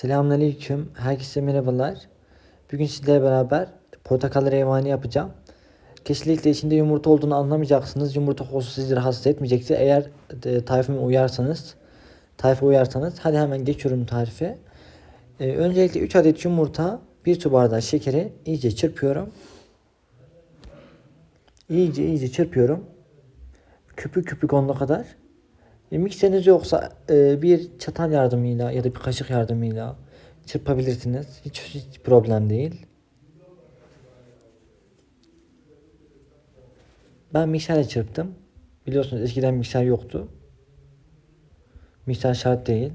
Selamünaleyküm. Herkese merhabalar. Bugün sizlerle beraber portakal revani yapacağım. Kesinlikle içinde yumurta olduğunu anlamayacaksınız. Yumurta kokusu sizi rahatsız etmeyecekse eğer e, tarifime uyarsanız, tarife uyarsanız hadi hemen geçiyorum tarife. E, öncelikle 3 adet yumurta, 1 su bardağı şekeri iyice çırpıyorum. İyice iyice çırpıyorum. Köpük köpük olana kadar. Mikseriniz yoksa e, bir çatal yardımıyla ya da bir kaşık yardımıyla çırpabilirsiniz. Hiç, hiç problem değil. Ben mikserle çırptım. Biliyorsunuz eskiden mikser yoktu. Mikser şart değil.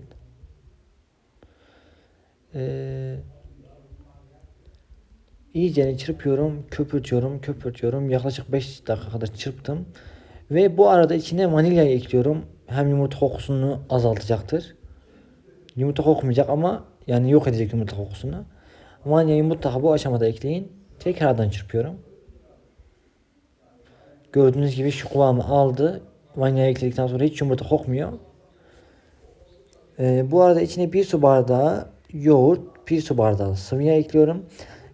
Ee, iyice çırpıyorum, köpürtüyorum, köpürtüyorum. Yaklaşık 5 dakika kadar çırptım. Ve bu arada içine vanilyayı ekliyorum. Hem yumurta kokusunu azaltacaktır. Yumurta kokmayacak ama yani yok edecek yumurta kokusunu. Vanilyayı mutlaka bu aşamada ekleyin. Tekrardan çırpıyorum. Gördüğünüz gibi şu kıvamı aldı. Vanilyayı ekledikten sonra hiç yumurta kokmuyor. Ee, bu arada içine bir su bardağı yoğurt, bir su bardağı sıvı yağ ekliyorum.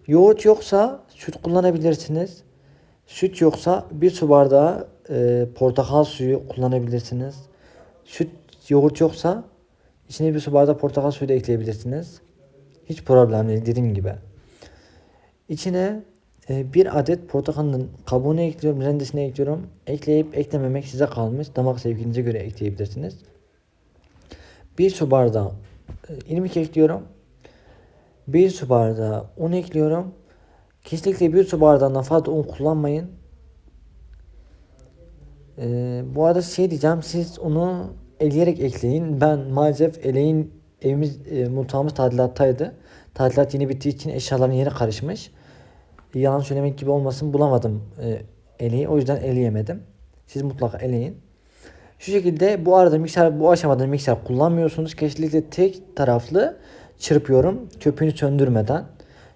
Yoğurt yoksa süt kullanabilirsiniz. Süt yoksa bir su bardağı e, portakal suyu kullanabilirsiniz. Süt yoğurt yoksa içine bir su bardağı portakal suyu da ekleyebilirsiniz. Hiç problem değil dediğim gibi. İçine e, bir adet portakalın kabuğunu ekliyorum, rendesini ekliyorum. Ekleyip eklememek size kalmış. Damak zevkinize göre ekleyebilirsiniz. Bir su bardağı e, irmik ekliyorum. Bir su bardağı un ekliyorum. Kesinlikle bir su bardağından fazla un kullanmayın. Ee, bu arada şey diyeceğim siz onu eleyerek ekleyin. Ben maalesef eleğin evimiz e, mutfağımız tadilattaydı. Tadilat yeni bittiği için eşyaların yeri karışmış. Yalan söylemek gibi olmasın bulamadım e, eleği. O yüzden eleyemedim. Siz mutlaka eleyin. Şu şekilde bu arada mikser bu aşamada mikser kullanmıyorsunuz. Kesinlikle tek taraflı çırpıyorum. Köpüğünü söndürmeden.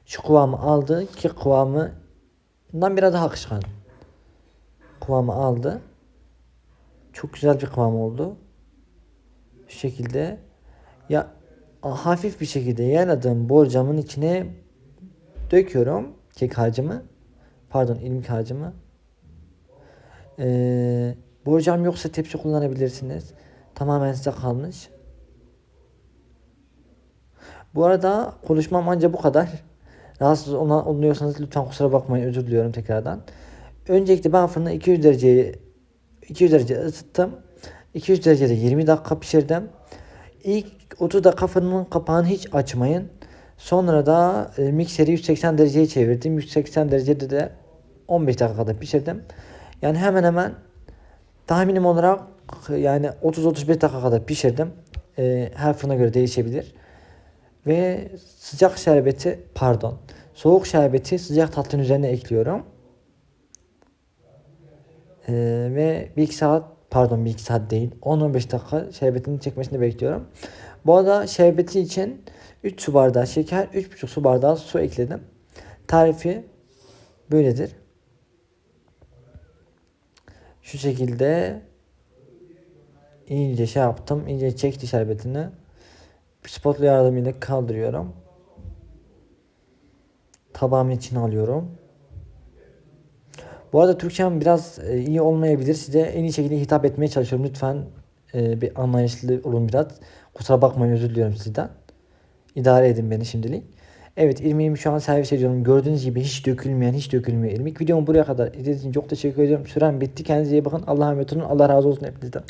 Şu kıvamı aldı ki kıvamından biraz daha akışkan. Kıvamı aldı. Çok güzel bir kıvam oldu. Şu şekilde ya hafif bir şekilde yayladığım borcamın içine döküyorum kek harcımı. Pardon ilmik harcımı. Ee, borcam yoksa tepsi kullanabilirsiniz. Tamamen size kalmış. Bu arada konuşmam ancak bu kadar. Rahatsız oluyorsanız lütfen kusura bakmayın özür diliyorum tekrardan. Öncelikle ben fırını 200 dereceye 200 derece ısıttım. 200 derecede 20 dakika pişirdim. İlk 30 dakika fırının kapağını hiç açmayın. Sonra da e, mikseri 180 dereceye çevirdim. 180 derecede de 15 dakika kadar pişirdim. Yani hemen hemen tahminim olarak yani 30-35 dakika kadar pişirdim. E, her fırına göre değişebilir. Ve sıcak şerbeti pardon soğuk şerbeti sıcak tatlının üzerine ekliyorum. Ee, ve bir iki saat pardon bir iki saat değil 10-15 dakika şerbetinin çekmesini bekliyorum. Bu arada şerbeti için 3 su bardağı şeker 3,5 su bardağı su ekledim. Tarifi böyledir. Şu şekilde iyice şey yaptım. iyice çekti şerbetini. Spatula yardımıyla kaldırıyorum. Tabağımın içine alıyorum. Bu arada Türkçem biraz e, iyi olmayabilir. Size en iyi şekilde hitap etmeye çalışıyorum. Lütfen e, bir anlayışlı olun biraz. Kusura bakmayın özür diliyorum sizden. İdare edin beni şimdilik. Evet irmiğimi şu an servis ediyorum. Gördüğünüz gibi hiç dökülmeyen, hiç dökülmüyor irmik. Videomu buraya kadar izlediğiniz için çok teşekkür ediyorum. Süren bitti. Kendinize iyi bakın. Allah'a emanet olun. Allah razı olsun hepinizden.